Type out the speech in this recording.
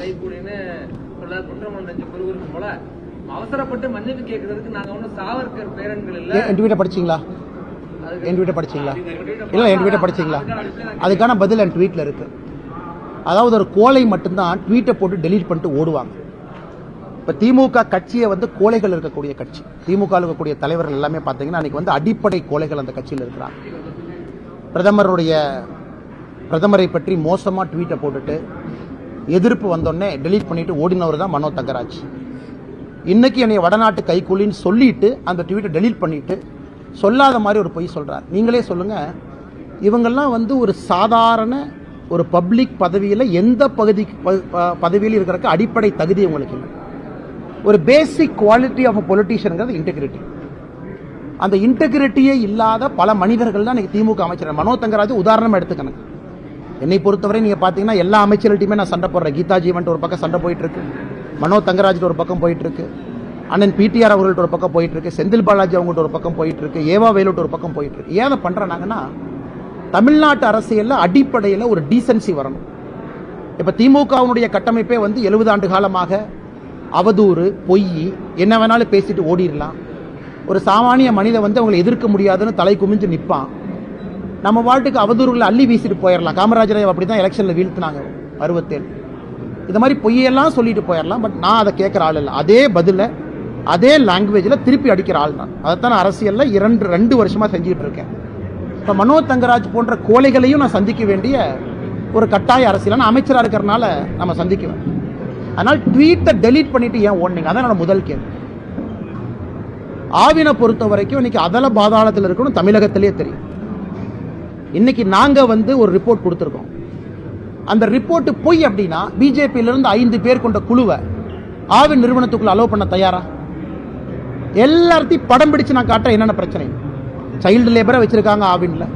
கைகூடின்னு சொல்ல குற்றம் நெஞ்சு குருவிற்கு போல அவசரப்பட்டு மன்னிப்பு கேட்கறதுக்கு நாங்க ஒன்றும் சாவர்கர் பேரன்கள் இல்ல. என் ட்வீட்டை படிச்சீங்களா? என் ட்வீட்டை படிச்சீங்களா? இல்லை என் ட்வீட்டை படிச்சீங்களா? அதுக்கான பதில் என் ட்வீட்டில் இருக்கு. அதாவது ஒரு கோலை மட்டும்தான் ட்வீட்டை போட்டு டெலீட் பண்ணிட்டு ஓடுவாங்க. இப்போ திமுக கட்சியை வந்து கோழைகள் இருக்கக்கூடிய கட்சி. திமுக இருக்கக்கூடிய தலைவர்கள் எல்லாமே பார்த்தீங்கன்னா அன்னைக்கு வந்து அடிப்படை கோழைகள் அந்த கட்சியில் இருக்கிறாங்க. பிரதமருடைய பிரதமரை பற்றி மோசமாக ட்வீட்டை போட்டுட்டு எதிர்ப்பு வந்தோடனே டெலீட் பண்ணிட்டு ஓடினவர் தான் மனோ தங்கராஜ். இன்னைக்கு என்னை வடநாட்டு கைக்கூலின்னு சொல்லிட்டு அந்த ட்வீட்டை டெலீட் பண்ணிட்டு சொல்லாத மாதிரி ஒரு பொய் சொல்கிறார் நீங்களே சொல்லுங்கள் இவங்கெல்லாம் வந்து ஒரு சாதாரண ஒரு பப்ளிக் பதவியில் எந்த பகுதி பதவியில் இருக்கிறக்கு அடிப்படை தகுதி உங்களுக்கு இல்லை. ஒரு பேசிக் குவாலிட்டி ஆஃப் பொலிட்டீஷியனுங்கிறது இன்டெகிரிட்டி அந்த இன்டெகிரிட்டியே இல்லாத பல மனிதர்கள் தான் இன்னைக்கு திமுக அமைச்சர். மனோ தங்கராஜ் உதாரணமாக எடுத்துக்கணும் என்னை பொறுத்தவரை நீங்கள் பார்த்தீங்கன்னா எல்லா அமைச்சர்கள்ட்டையுமே நான் சண்டை போடுறேன். கீதா ஜீவன் ஒரு பக்கம் சண்டை போயிட்டுருக்கு. மனோ தங்கராஜ்ட்டு ஒரு பக்கம் போயிட்டுருக்கு. அண்ணன் பிடிஆர் அவர்கள்ட்ட ஒரு பக்கம் போயிட்டுருக்கு. செந்தில் பாலாஜி அவங்கள்ட்ட ஒரு பக்கம் போயிட்டுருக்கு. ஏவா வேலுட்டு ஒரு பக்கம் போயிட்டு இருக்கு ஏன் அதை பண்ணுறாங்கன்னா தமிழ்நாட்டு அரசியலில் அடிப்படையில் ஒரு டீசன்சி வரணும். இப்போ திமுகவினுடைய கட்டமைப்பே வந்து எழுபது ஆண்டு காலமாக அவதூறு பொய் என்ன வேணாலும் பேசிட்டு ஓடிடலாம் ஒரு சாமானிய மனிதன் வந்து அவங்களை எதிர்க்க முடியாதுன்னு தலை குமிஞ்சு நிற்பான் நம்ம வாட்டுக்கு அவதூறுகளை அள்ளி வீசிட்டு போயிடலாம் காமராஜரை அப்படி தான் எலெக்ஷனில் வீழ்த்தினாங்க. அறுபத்தேழு. இது மாதிரி பொய்யெல்லாம் சொல்லிட்டு போயிடலாம் பட் நான் அதை கேட்குற ஆள் இல்லை. அதே பதிலை அதே லாங்குவேஜில் திருப்பி அடிக்கிற ஆள் தான் அதைத்தான் அரசியலில் இரண்டு ரெண்டு வருஷமாக செஞ்சுக்கிட்டு இருக்கேன். இப்போ மனோ தங்கராஜ் போன்ற கோழைகளையும் நான் சந்திக்க வேண்டிய ஒரு கட்டாய அரசியல் நான் அமைச்சராக இருக்கிறனால நம்ம சந்திக்குவேன் அதனால் ட்வீட்டை டெலீட் பண்ணிட்டு ஏன் ஓடுனீங்க? அதான் என்னோட முதல் கேள்வி. ஆவினை பொறுத்த வரைக்கும் இன்னைக்கு அதல பாதாளத்தில் இருக்கணும் தமிழகத்திலே தெரியும். இன்னைக்கு நாங்க வந்து ஒரு ரிப்போர்ட் கொடுத்துருக்கோம். அந்த ரிப்போர்ட் பொய் அப்படின்னா பிஜேபியிலிருந்து ஐந்து பேர் கொண்ட குழுவை ஆவின் நிறுவனத்துக்குள்ள அலோவ் பண்ண தயாரா? எல்லாத்தையும் படம் பிடிச்சு நான் காட்டுறேன் என்னென்ன பிரச்சனை? சைல்டு லேபரை வச்சிருக்காங்க ஆவின்ல.